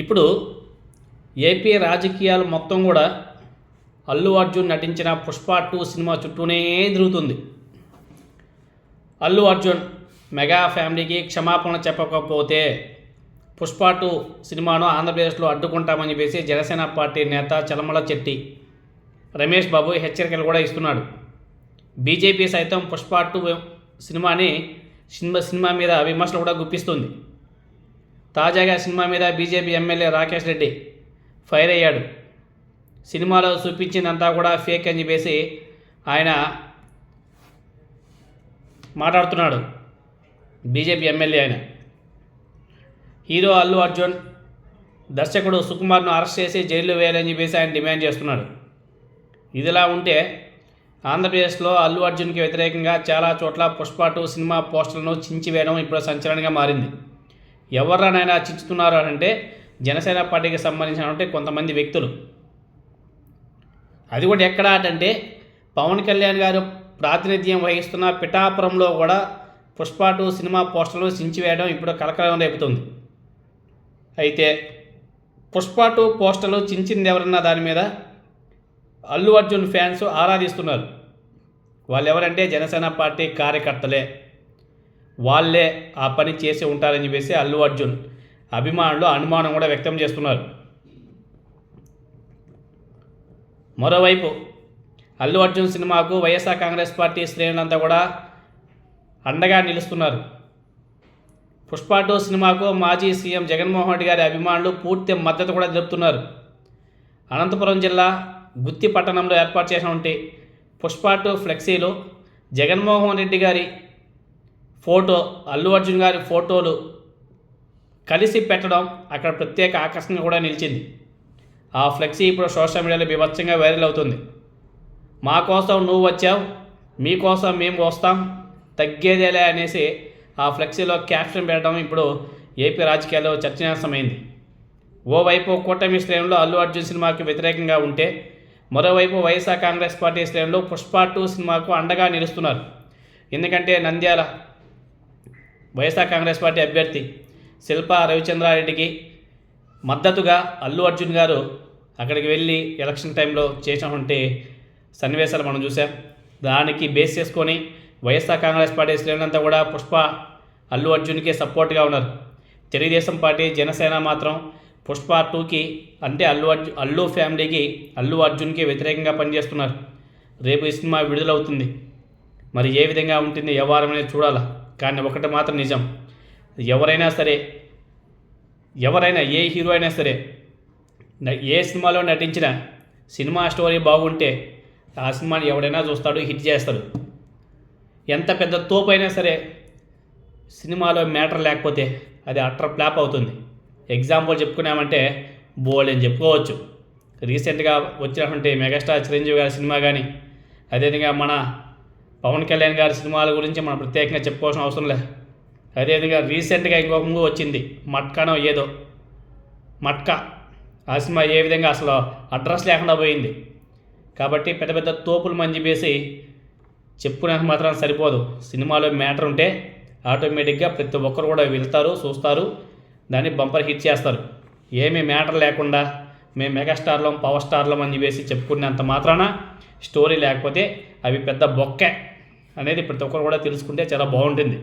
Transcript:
ఇప్పుడు ఏపీ రాజకీయాలు మొత్తం కూడా అల్లు అర్జున్ నటించిన పుష్ప టూ సినిమా చుట్టూనే తిరుగుతుంది. అల్లు అర్జున్ మెగా ఫ్యామిలీకి క్షమాపణ చెప్పకపోతే పుష్ప టూ సినిమాను ఆంధ్రప్రదేశ్లో అడ్డుకుంటామని చెప్పేసి జనసేన పార్టీ నేత చలమల చెట్టి రమేష్ బాబు హెచ్చరికలు కూడా ఇస్తున్నాడు. బీజేపీ సైతం పుష్ప టూ సినిమాని సినిమా సినిమా మీద విమర్శలు కూడా గుప్పిస్తుంది. తాజాగా సినిమా మీద BJP MLA Rakesh Reddy fire అయ్యాడు. సినిమాలో చూపించిందంతా కూడా ఫేక్ అని చెప్పేసి ఆయన మాట్లాడుతున్నాడు. బీజేపీ ఎమ్మెల్యే ఆయన. హీరో అల్లు అర్జున్ దర్శకుడు సుకుమార్ను అరెస్ట్ చేసి జైల్లో వేయాలని చెప్పేసి ఆయన డిమాండ్ చేస్తున్నాడు. ఇదిలా ఉంటే ఆంధ్రప్రదేశ్లో అల్లు అర్జున్కి వ్యతిరేకంగా చాలా చోట్ల పుష్ప టూ సినిమా పోస్టర్లను చించివేయడం ఇప్పుడు సంచలనంగా మారింది. ఎవరినైనా చించుతున్నారు అంటే జనసేన పార్టీకి సంబంధించినటువంటి కొంతమంది వ్యక్తులు. అది కూడా ఎక్కడ అంటే పవన్ కళ్యాణ్ గారు ప్రాతినిధ్యం వహిస్తున్న పిఠాపురంలో కూడా పుష్ప టూ సినిమా పోస్టర్లు చించివేయడం ఇప్పుడు కలకలం రేపుతుంది. అయితే పుష్ప టూ పోస్టర్లు చించింది ఎవరన్నా దాని మీద అల్లు అర్జున్ ఫ్యాన్స్ ఆరాధిస్తున్నారు. వాళ్ళు ఎవరంటే జనసేన పార్టీ కార్యకర్తలే. వాళ్ళే ఆ పని చేసి ఉంటారని చెప్పేసి అల్లు అర్జున్ అభిమానులు అనుమానం కూడా వ్యక్తం చేస్తున్నారు. మరోవైపు అల్లు అర్జున్ సినిమాకు వైఎస్ఆర్ కాంగ్రెస్ పార్టీ శ్రేణులంతా కూడా అండగా నిలుస్తున్నారు. పుష్ప టూ సినిమాకు మాజీ సీఎం జగన్మోహన్ రెడ్డి గారి అభిమానులు పూర్తి మద్దతు కూడా తెలుపుతున్నారు. అనంతపురం జిల్లా గుత్తి పట్టణంలో ఏర్పాటు చేసినటువంటి పుష్ప టూ ఫ్లెక్సీలు జగన్మోహన్ రెడ్డి గారి ఫోటో అల్లు అర్జున్ గారి ఫోటోలు కలిసి పెట్టడం అక్కడ ప్రత్యేక ఆకర్షణ కూడా నిలిచింది. ఆ ఫ్లెక్సీ ఇప్పుడు సోషల్ మీడియాలో బీభత్సంగా వైరల్ అవుతుంది. మా కోసం నువ్వు వచ్చావు మీకోసం మేము వస్తాం తగ్గేదేలే అనేసి ఆ ఫ్లెక్సీలో క్యాప్షన్ పెట్టడం ఇప్పుడు ఏపీ రాజకీయాల్లో చర్చనీయాంశమైంది. ఓవైపు కూటమి శ్రేణులు అల్లు అర్జున్ సినిమాకి వ్యతిరేకంగా ఉంటే మరోవైపు వైఎస్ఆర్ కాంగ్రెస్ పార్టీ శ్రేణులు పుష్ప టూ సినిమాకు అండగా నిలుస్తున్నారు. ఎందుకంటే నంద్యాల వైఎస్ఆర్ కాంగ్రెస్ పార్టీ అభ్యర్థి శిల్ప రవిచంద్రారెడ్డికి మద్దతుగా అల్లు అర్జున్ గారు అక్కడికి వెళ్ళి ఎలక్షన్ టైంలో చేసినటువంటి సన్నివేశాలు మనం చూసాం. దానికి బేస్ చేసుకొని వైఎస్ఆర్ కాంగ్రెస్ పార్టీ శ్రేణులంతా కూడా పుష్ప అల్లు అర్జున్కి సపోర్ట్గా ఉన్నారు. తెలుగుదేశం పార్టీ జనసేన మాత్రం పుష్ప టూకి అంటే అల్లు అర్జున్ అల్లు ఫ్యామిలీకి అల్లు అర్జున్కి వ్యతిరేకంగా పనిచేస్తున్నారు. రేపు ఈ సినిమా విడుదలవుతుంది. మరి ఏ విధంగా ఉంటుంది వ్యవహారం అనేది చూడాలా? కానీ ఒకటి మాత్రం నిజం. ఎవరైనా సరే ఎవరైనా ఏ హీరో అయినా సరే ఏ సినిమాలో నటించిన సినిమా స్టోరీ బాగుంటే ఆ సినిమాని ఎవడైనా చూస్తాడు హిట్ చేస్తాడు. ఎంత పెద్ద తోపు అయినా సరే సినిమాలో మ్యాటర్ లేకపోతే అది అట్ర ఫ్లాప్ అవుతుంది. ఎగ్జాంపుల్ చెప్పుకున్నామంటే బోల్డ్ అని చెప్పుకోవచ్చు. రీసెంట్గా వచ్చినటువంటి మెగాస్టార్ చిరంజీవి గారి సినిమా కానీ అదేవిధంగా మన పవన్ కళ్యాణ్ గారి సినిమాల గురించి మనం ప్రత్యేకంగా చెప్పుకోవాల్సిన అవసరం లేదు అదేవిధంగా రీసెంట్గా ఇంకొక మూవీ వచ్చింది మట్కానో ఏదో. మట్కా. ఆ సినిమా ఏ విధంగా అసలు అడ్రస్ లేకుండా పోయింది. కాబట్టి పెద్ద పెద్ద తోపులు మంచి వేసి చెప్పుకునేందుకు మాత్రం సరిపోదు. సినిమాలో మ్యాటర్ ఉంటే ఆటోమేటిక్గా ప్రతి ఒక్కరు కూడా వెళ్తారు చూస్తారు. దాన్ని బంపర్ హిట్ చేస్తారు. ఏమీ మ్యాటర్ లేకుండా మేము మెగాస్టార్లం పవర్ స్టార్లం అని చెప్పేసి చెప్పుకునేంత మాత్రాన స్టోరీ లేకపోతే అవి పెద్ద బొక్కే. అనేది ప్రతి ఒక్కరు కూడా తెలుసుకుంటే చాలా బాగుంటుంది.